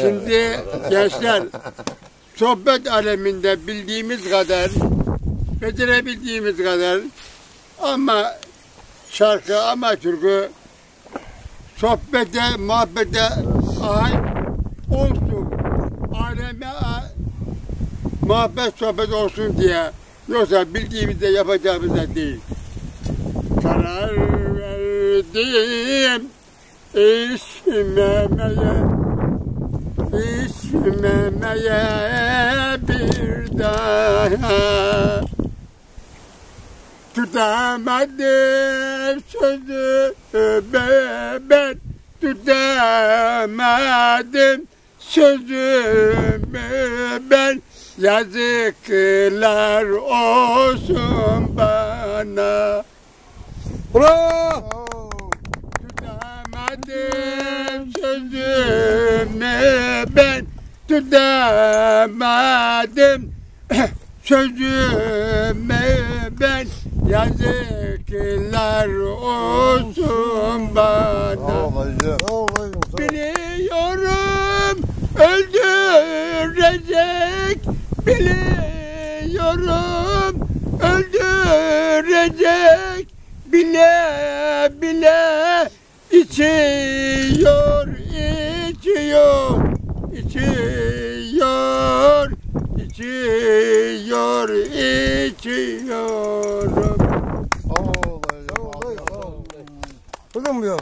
Şimdi gençler sohbet aleminde bildiğimiz kadar, becerebildiğimiz kadar ama şarkı ama türkü sohbete, muhabbete ay olsun. Aleme muhabbet sohbet olsun diye. Yoksa bildiğimizde yapacağımız da değil. Karar verdim içmemeye içmemeye bir daha. Tutamadım sözü ben tutamadım sözümü ben yazıklar olsun bana. Bravo. Tutamadım sözümü ben tutamadım sözümü ben yazıklar olsun bana. Biliyorum öldürecek. Biliyorum öldürecek. Bile bile içiyor içiyor, içiyorum. Ağlayın, ağlayın. Kızım ya.